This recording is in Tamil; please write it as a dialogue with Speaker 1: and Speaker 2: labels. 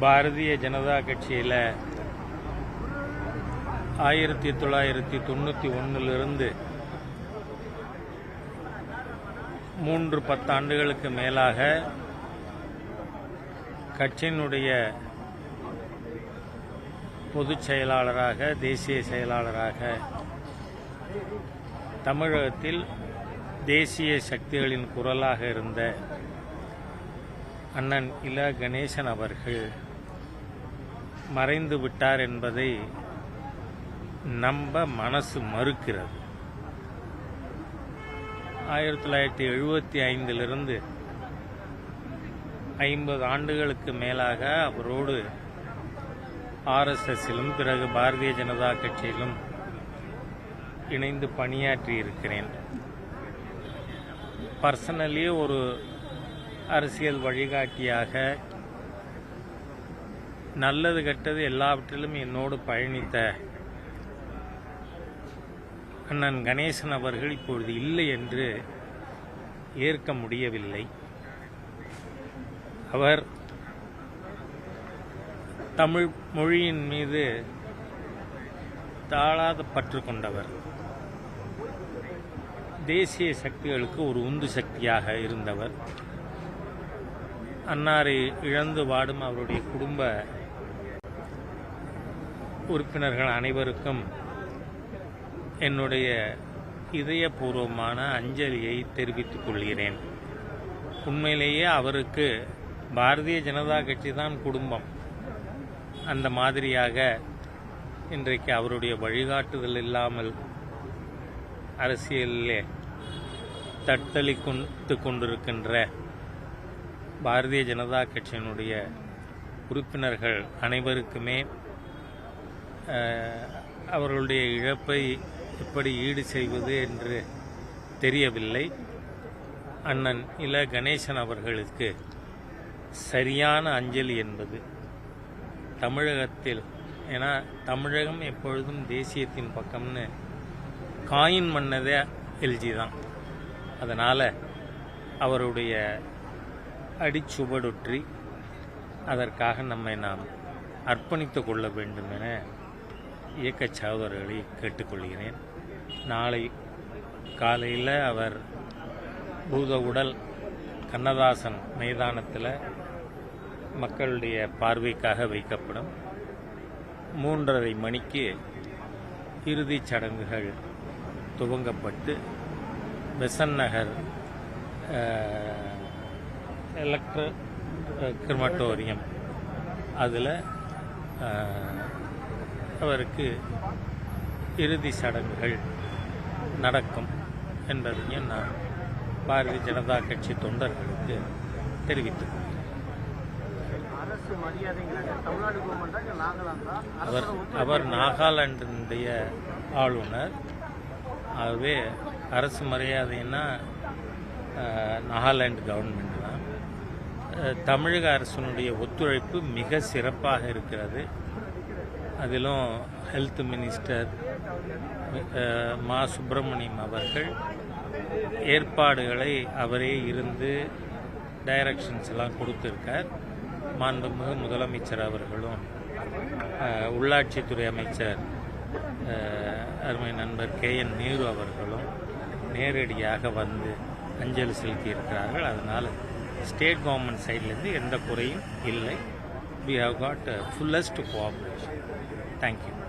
Speaker 1: பாரதிய ஜனதா கட்சியில் ஆயிரத்தி தொள்ளாயிரத்தி தொண்ணூற்றி ஒன்றிலிருந்து மூன்று பத்தாண்டுகளுக்கு மேலாக கட்சியினுடைய பொதுச் செயலாளராக தேசிய செயலாளராக தமிழகத்தில் தேசிய சக்திகளின் குரலாக இருந்த அண்ணன் இல கணேசன் அவர்கள் மறைந்து விட்டார் என்பதை நம்ப மனசு மறுக்கிறது. ஆயிரத்தி தொள்ளாயிரத்தி எழுபத்தி ஐந்திலிருந்து ஐம்பது ஆண்டுகளுக்கு மேலாக அவரோடு ஆர்எஸ்எஸ்ஸிலும் பிறகு பாரதிய ஜனதா கட்சியிலும் இணைந்து பணியாற்றி இருக்கிறேன். பர்சனலி ஒரு அரசியல் வழிகாட்டியாக நல்லது கெட்டது எல்லாவற்றிலும் என்னோடு பயணித்த அண்ணன் கணேசன் அவர்கள் இப்பொழுது இல்லை என்று ஏற்க முடியவில்லை. அவர் தமிழ் மொழியின் மீது தாழாத பற்று கொண்டவர். தேசிய சக்திகளுக்கு ஒரு உந்து சக்தியாக இருந்தவர். அன்னாரை இழந்து வாடும் அவருடைய குடும்ப உறுப்பினர்கள் அனைவருக்கும் என்னுடைய இதயபூர்வமான அஞ்சலியை தெரிவித்துக் கொள்கிறேன். உண்மையிலேயே அவருக்கு பாரதிய ஜனதா கட்சி தான் குடும்பம். அந்த மாதிரியாக இன்றைக்கு அவருடைய வழிகாட்டுதல் இல்லாமல் அரசியலிலே தட்டளி கொண்டு கொண்டிருக்கின்ற பாரதிய ஜனதா கட்சியினுடைய உறுப்பினர்கள் அனைவருக்குமே அவர்களுடைய இழப்பை எப்படி ஈடு செய்வது என்று தெரியவில்லை. அண்ணன் இல கணேசன் அவர்களுக்கு சரியான அஞ்சலி என்பது தமிழகத்தில் ஏன்னா தமிழகம் எப்பொழுதும் தேசியத்தின் பக்கம்னு காயின் மன்னதே எல்ஜி தான். அதனால் அவருடைய அடிச்சுவடொற்றி அதற்காக நம்மை நாம் அர்ப்பணித்து கொள்ள வேண்டும் என இயக்கச் சகோதரர்களை கேட்டுக்கொள்கிறேன். நாளை காலையில் அவர் பூத உடல் கண்ணதாசன் மைதானத்தில் மக்களுடைய பார்வைக்காக வைக்கப்படும். மூன்றரை மணிக்கு இறுதிச் சடங்குகள் துவங்கப்பட்டு பெசன் நகர் எலக்ட்ர கிரிமட்டோரியம் அதில் அவருக்கு இறுதி சடங்குகள் நடக்கும் என்பதையும் நான் பாரதிய ஜனதா கட்சி தொண்டர்களுக்கு தெரிவித்துக் அவர் அவர் நாகாலாண்டினுடைய ஆளுநர். ஆகவே அரசு மரியாதைன்னா நாகாலாந்து கவர்மெண்ட் தான். தமிழக அரசினுடைய ஒத்துழைப்பு மிக சிறப்பாக இருக்கிறது. அதிலும் ஹெல்த் மினிஸ்டர் மா சுப்பிரமணியம் அவர்கள் ஏற்பாடுகளை அவரே இருந்து டைரக்ஷன்ஸ் எல்லாம் கொடுத்துருக்கார். மாண்புமிகு முதலமைச்சர் அவர்களும் உள்ளாட்சித்துறை அமைச்சர் அருமை நண்பர் கே என் நேரு அவர்களும் நேரடியாக வந்து அஞ்சலி செலுத்தியிருக்கிறார்கள். அதனால் ஸ்டேட் கவர்மெண்ட் சைட்லேருந்து எந்த குறையும் இல்லை. We have got fullest cooperation Thank you.